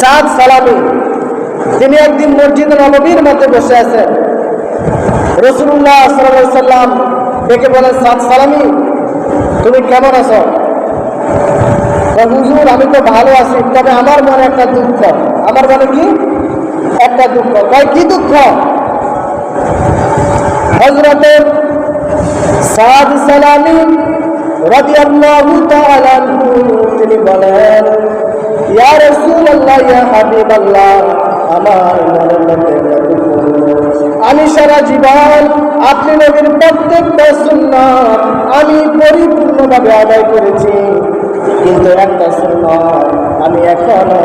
সাদ সালামি তিনি একদিন মসজিদ নববীর মধ্যে বসে আছেন। রসুল্লাহ সাল্লাহ সাল্লাম ডেকে বলেন সাদ সালামি, তুমি কেমন আছো? হুজুর, আমি তো ভালো আছি, তবে আমার মনে একটা দুঃখ। আমার মনে কি? একটা দুঃখ। কয়, কি দুঃখ? হজরতের সাদ সালামি তাআলা আনহু, তিনি বলেন আমার আমি সারা জীবন আপনি নবীর প্রত্যেকটা সুন্নাত আমি পরিপূর্ণভাবে আদায় করেছি। কিন্তু একটা সুন্নাত আমি এখনও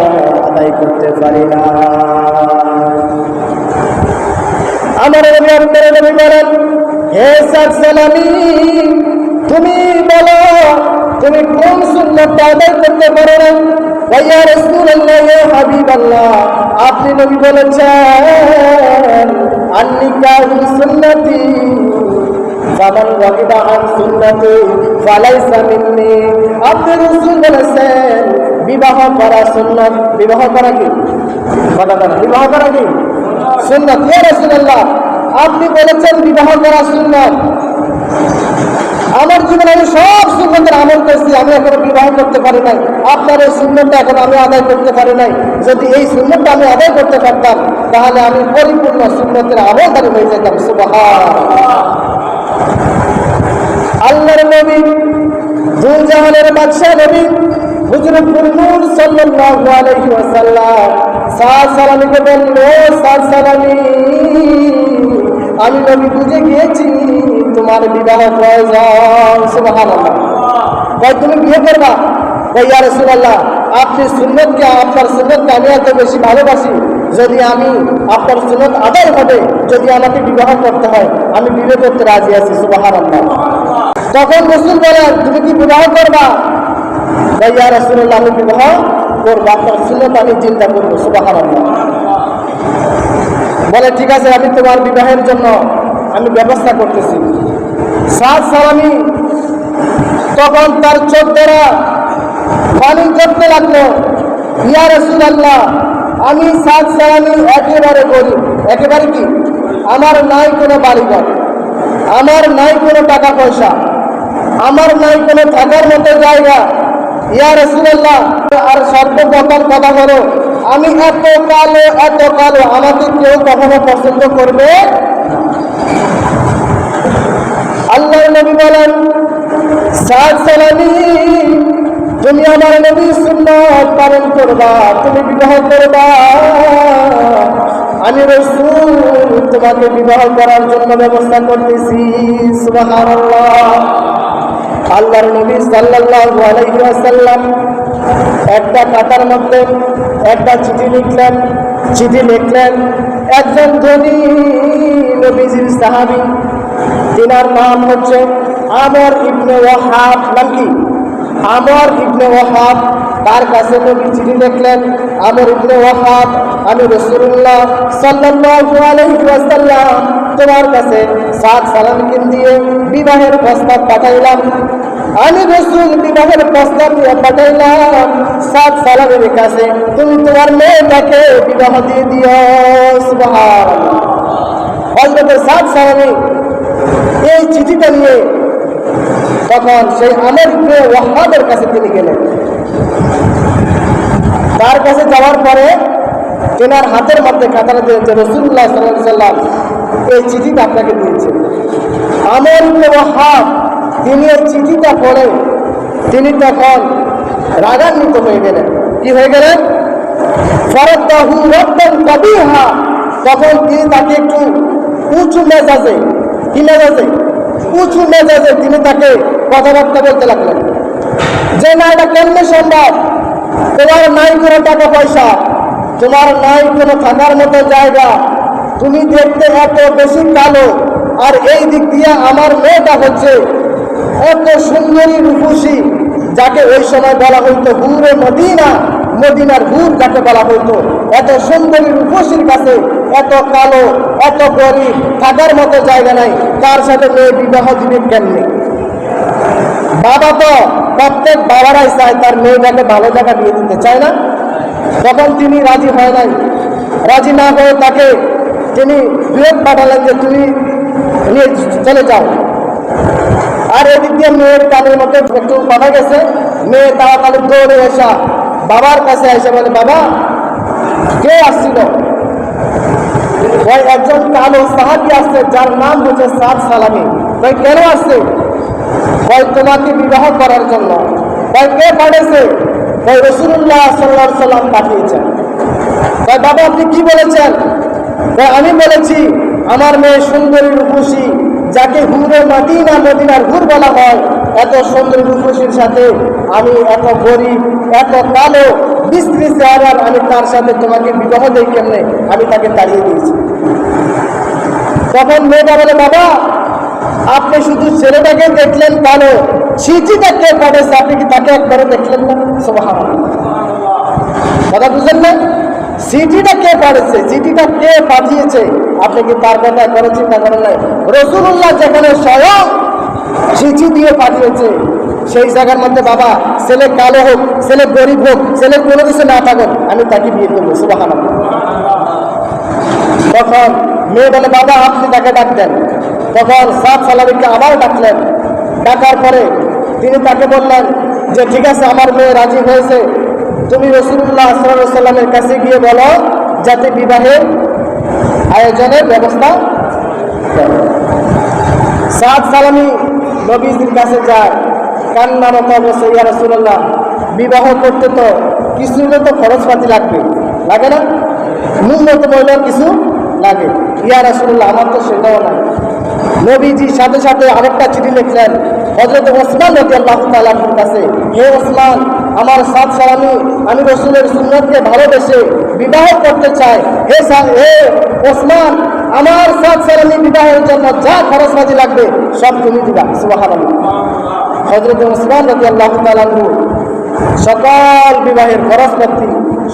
আদায় করতে পারি না। আমার আপনার নবী বলেন, হে তুমি বলো, তুমি কোন সুন্নতটা আদায় করতে পারো না? আপনি নবী বলেছেন আপনি বলেছেন, বিবাহ করা সুন্নাত, বিবাহ করা কি? বিবাহ করা কি? সুন্নাত। আপনি বলেছেন বিবাহ করা সুন্নাত। আমার জীবনে আমি সব সুন্নতের আমল করছি, আমি এখনও বিবাহ করতে পারি নাই। আপনার এই সুন্দরটা এখন আমি আদায় করতে পারি নাই। যদি এই সুন্দরটা আমি আদায় করতে পারতাম, তাহলে আমি পরিপূর্ণ সুন্নতের আমলদারি হয়ে যেতাম। সুবাহ আল্লাহর নবী দুই জাহানের বাদশাহ নবী আমি নবী বুঝে গিয়েছি তোমার বিবাহ প্রয়োজন সুবহানাল্লাহ। কয়, তুমি বিয়ে করবা? কই ইয়া রাসূলুল্লাহ, আপনি সুন্নতকে, আপনার সুন্নতকে আমি এত বেশি ভালোবাসি যদি আমি আপনার সুন্নত আদায় হবে যদি আমাকে বিবাহ করতে হয়, আমি বিয়ে করতে রাজি আছি, সুবহানাল্লাহ। তখন রসুল বলেন তুমি কি বিবাহ করবা? তাই ইয়া রাসূলুল্লাহ, আমি বিবাহ করব, আপনার সুন্নত আমি চিন্তা করব, সুবহানাল্লাহ। বলে, ঠিক আছে, আমি তোমার বিবাহের জন্য আমি ব্যবস্থা করতেছি। সাদ সালামি তখন তার চোখ দ্বারা পানি করতে লাগল। ইয়া রাসূলুল্লাহ, আমি সাদ সালামি একেবারে করি একেবারে কি? আমার নাই কোনো বাড়িঘর আমার নাই কোনো টাকা পয়সা আমার নাই কোনো থাকার মতো জায়গা। ইয়া রাসূলুল্লাহ, আর সর্বপ্রথম কথা হলো, আমি এত কালো এত কালো, আমাকে কেউ কখনো পছন্দ করবে আল্লাহ নবী বলেন তুমি আমার নবী সুন্নাত পালন করবা, তুমি বিবাহ করবা। আমি রসুল, তোমাকে বিবাহ করার জন্য ব্যবস্থা করতেছি আল্লাহর নবী সাল্লাল্লাহু একটা খাতার মধ্যে একটা চিঠি লিখলেন চিঠি লিখলেন, একজন ধনী নবীজির সাহাবী, তিনার নাম হচ্ছে আমর ইবনে ওয়াহাব নাম কি আমর ইবনে ওয়াহাব, তার কাছে নবী চিঠি দেখলেন, আমর ইবনে ওয়াহাব, আমি রাসূলুল্লাহ সাল্লাল্লাহু আলাইহি ওয়াসাল্লাম তোমার কাছে সাত সালামকে দিয়ে বিবাহের প্রস্তাব পাঠাইলাম। আমি রসুল বিবাহের প্রস্তাব দিয়ে পাঠাইলাম, সাত সালামের কাছে তুমি তোমার মেয়েটাকে বিবাহ দিয়ে দিও, সুবহানাল্লাহ। হযরত সাত সালামী এই চিঠিটা নিয়ে তখন সেই আমর ইবনে ওয়াহাবের কাছে তিনি গেলেন। তার কাছে যাওয়ার পরে তেনার হাতের মধ্যে খাতাটা দিয়েছে রসুল্লাহ সাল্লাহ সাল্লাম এই চিঠিটা আপনাকে দিয়েছে আমর ওয়াহাব, তিনি এই চিঠিটা পড়ে, তিনি তখন রাগান্বিত হয়ে গেলেন। কি হয়ে গেলেন? তখন তিনি তাকে একটু উঁচু মেজাজে, কি মেজাজে? উঁচু মেজাজে তিনি তাকে কথাবার্তা বলতে লাগলেন। যে না এটা কেমনে সম্ভব? তোমার নাই কোনো টাকা পয়সা, তোমার নাই কোনো থাকার মতো জায়গা, তুমি দেখতে এত বেশি কালো, আর এই দিক দিয়ে আমার মেয়েটা হচ্ছে এত সুন্দরী রূপসী, যাকে ওই সময় বলা হইতো হুরে মদিনা। মদিনার হুর যাকে বলা হইতো? এত সুন্দরী রূপসীর কাছে এত কালো, এত গরিব, থাকার মতো জায়গা নাই। তার সাথে মেয়ে বিবাহ দিবে কেমনি? বাবা তো প্রত্যেক বাবারাই চায় তার মেয়েটাকে ভালো জায়গা দিয়ে দিতে চায় না। তখন তিনি রাজি হয় নাই, রাজি না হয়ে তাকে তিনি বিরোধ পাঠালেন যে তুমি নিয়ে চলে যাও। আর এদিক দিয়ে মেয়ের কানের মধ্যে একটু পাঠা গেছে। মেয়ে তাড়াতাড়ি দৌড়ে এসা বাবার কাছে এসে বলে, বাবা, কে আসছিল? ওই একজন কালো সাহাবি আসছে, যার নাম হচ্ছে সাদ সালামি। ভাই কেন আসছে? ভাই তোমাকে বিবাহ করার জন্য। ভাই কে পাঠিয়েছে? ভাই রসুল্লাহ সাল্লাহ সাল্লাম পাঠিয়েছেন। ভাই বাবা, আপনি কি বলেছেন? ভাই আমি বলেছি, আমার মেয়ে সুন্দরী রূপসী, যাকে হুরে মাদিনা, মদিনার হুর বলা হয় এত সুন্দর রূপসীর সাথে আমি এত গরিব, এত কালো বিস্ত্রী চেহারার আমি তার সাথে তোমাকে বিবাহ দেই কেমনে? আমি তাকে তাড়িয়ে দিয়েছি। তখন মেয়েটা বলে, বাবা, আপনি শুধু ছেলেটাকে দেখলেন কালো চিঠিটা কে পাঠাচ্ছে আপনি কি তাকে একবারে দেখলেন না? সোহান কথা বুঝলেন না? চিঠিটা কে পাঠিয়েছে? চিঠিটা কে পাঠিয়েছে? আপনি কি তার কথা একবারে চিন্তা করেন নাই? রসুল্লাহ যেখানে স্বয়ং চিঠি দিয়ে পাঠিয়েছে সেই জায়গার মধ্যে বাবা, ছেলে কালো হোক, ছেলে গরিব হোক, ছেলে কোনো কিছু না থাকুক, আমি তাকে বিয়ে করব সুবাহ তখন মেয়ে বলে, বাবা, আপনি তাকে ডাকতেন তখন সাত সালামিকে আবার ডাকলেন। ডাকার পরে তিনি তাকে বললেন যে, ঠিক আছে, আমার মেয়ে রাজি হয়েছে। তুমি রসুল্লাহ সাল্লামের কাছে গিয়ে বলো, যাতে বিবাহের আয়োজনের ব্যবস্থা। সাত সালামি নবীজির কাছে যায়। কান্না মতো অবস্থা ইয়া রসুল্লাহ বিবাহ করতে তো কিছু তো খরচপাতি লাগবে। লাগে না? ন্যূনতম হইলেও কিছু লাগে। ইয়া রসুল্লাহ আমার তো সেটাও নাই। নবীজির সাথে সাথে আরেকটা চিঠি লিখলেন হজরত ওসমান রতি আল্লাহ তালার কাছে, হে ওসমান, আমার সাত সালামি আমি রসুলের সুন্নতকে ভালোবেসে বিবাহ করতে চাই। হে হে ওসমান, আমার সাত সালামি বিবাহের জন্য যা খরচবাজি লাগবে, সব তুমি দিবা। সুবাহ হজরত ওসমান রতি আল্লাহ তালাহু সকল বিবাহের খরচপাতি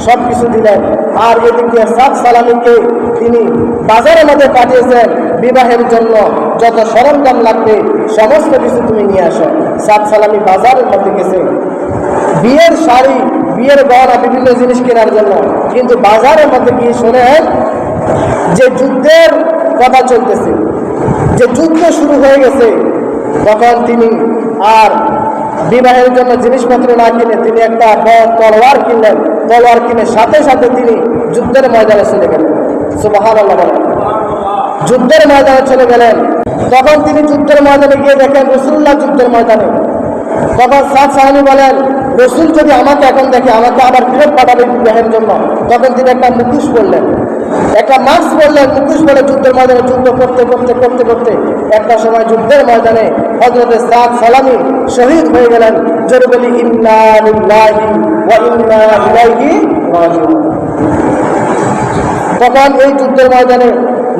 সব কিছু দিলেন। আর এদিকে সাত সালামিকে তিনি বাজারের মধ্যে পাঠিয়েছেন বিবাহের জন্য। যত সরঞ্জাম লাগবে, সমস্ত কিছু তুমি নিয়ে আসো। সাত সালামি বাজারের মধ্যে গেছে। বিয়ের শাড়ি, বিয়ের গহনা বিভিন্ন জিনিস কেনার জন্য। কিন্তু বাজারের মধ্যে গিয়ে শোনেন যে যুদ্ধের কথা চলতেছে। যে যুদ্ধ শুরু হয়ে গেছে, তখন তিনি আর বিবাহের জন্য জিনিসপত্র না কিনে তিনি একটা তলোয়ার কিনলেন। তলোয়ার কিনে সাথে সাথে তিনি যুদ্ধের ময়দানে চলে গেলেন। সুবাহান যুদ্ধের ময়দানে চলে গেলেন। তখন তিনি যুদ্ধের ময়দানে গিয়ে দেখেন রসুল্লাহ যুদ্ধের ময়দানে। তখন সাদ সাহানি বলেন, রসুল যদি আমাকে এখন দেখে আমাকে আবার ফেরত পাঠাবে বিবাহের জন্য, তখন তিনি একটা মুখোশ পরলেন। একটা মাস্ক পরলেন মুখোশ পরে যুদ্ধের ময়দানে যুদ্ধ করতে করতে করতে করতে একটা সময় যুদ্ধের ময়দানে হজরতের সাদ সালামি শহীদ হয়ে গেলেন। জোরে বলি, ইন্না লিল্লাহি ওয়া ইন্না ইলাইহি রাজিউন। তখন এই যুদ্ধের ময়দানে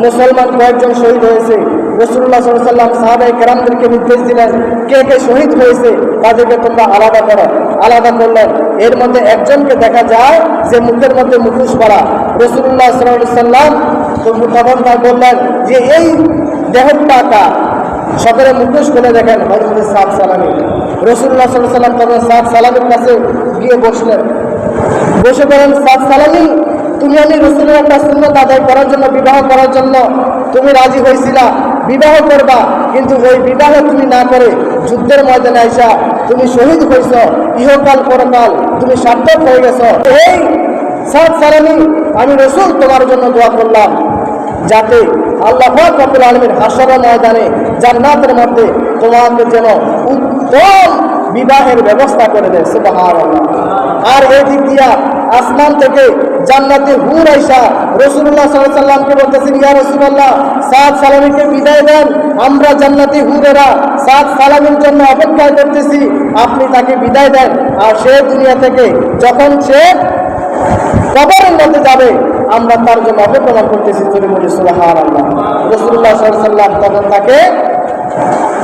মুসলমান কয়েকজন শহীদ হয়েছে। রসুল্লাহ সাল্লাম সাহাবাই কেরামদেরকে নির্দেশ দিলেন, কে কে শহীদ হয়েছে তাদেরকে তোমরা আলাদা করো। আলাদা করলেন এর মধ্যে একজনকে দেখা যায় যে মুখের মধ্যে মুখোশ পরা। রসুল্লাহ সাল্লাম তখন তার বললেন যে এই দেহটা কার? সকলে মুখোশ খুলে দেখেন হজরত সাদ সালামি। রসুল্লাহ সাল্লাম তখন সাদ সালামের কাছে গিয়ে বসলেন। বসে বলেন সাদ সালামি, তুমি আমি রসুলের একটা সুন্নত আদায় করার জন্য, বিবাহ করার জন্য তুমি রাজি হয়েছিলা। বিবাহ করবা, কিন্তু ওই বিবাহ তুমি না করে যুদ্ধের ময়দানে আইসা তুমি শহীদ হয়েছ, ইহকাল পরকাল তুমি সার্থক হয়ে গেছ। এই সাদ সালামি আমি রসুল তোমার জন্য দোয়া করলাম, যাতে আল্লাহ রব্বুল আলমীর হাসর ময়দানে জান্নাতের মধ্যে তোমাকে যেন উত্তম বিবাহের ব্যবস্থা করে দেয়। সুবহানাল্লাহ। আর এই দিক দিয়া আসমান থেকে জান্নাতে হুর আইসা রসুল্লাহ সাল্লামকে বলতেছেন, ইয়া রসুল্লাহ সাদ সালামিকে বিদায় দেন। আমরা জান্নাতি হুরেরা সাদ সালামের জন্য অপেক্ষা করতেছি। আপনি তাকে বিদায় দেন। আর সে দুনিয়া থেকে যখন সে কবরের মধ্যে যাবে, আমরা তার জন্য অপেক্ষা করতেছি চলে বলি সুলাহ আল্লাহ রসুল্লাহ সাল্লাম তখন তাকে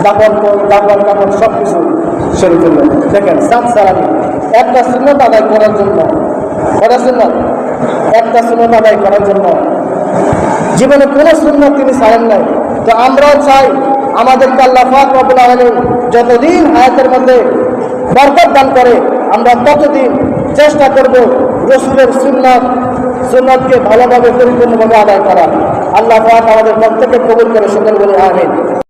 দাপন দাপন কাপড় সব কিছু সেরে ফেললেন দেখেন, সাত সালামি একটা সুন্নত আদায় করার জন্য কটা সুন্নত একটা সুন্নত আদায় করার জন্য। জীবনে কোনো সুন্নত তিনি ছাড়েন নাই। তো আমরাও চাই আমাদেরকে আল্লাহ ফাক রবুল আলমী যতদিন হায়াতের মধ্যে বরকত দান করে, আমরা ততদিন চেষ্টা করব রসুলের সুন্নাত, সুন্নাতকে ভালোভাবে, পরিপূর্ণভাবে আদায় করা আল্লাহ পাক আমাদের প্রত্যেকে কবুল করে সকল বলে, আমিন।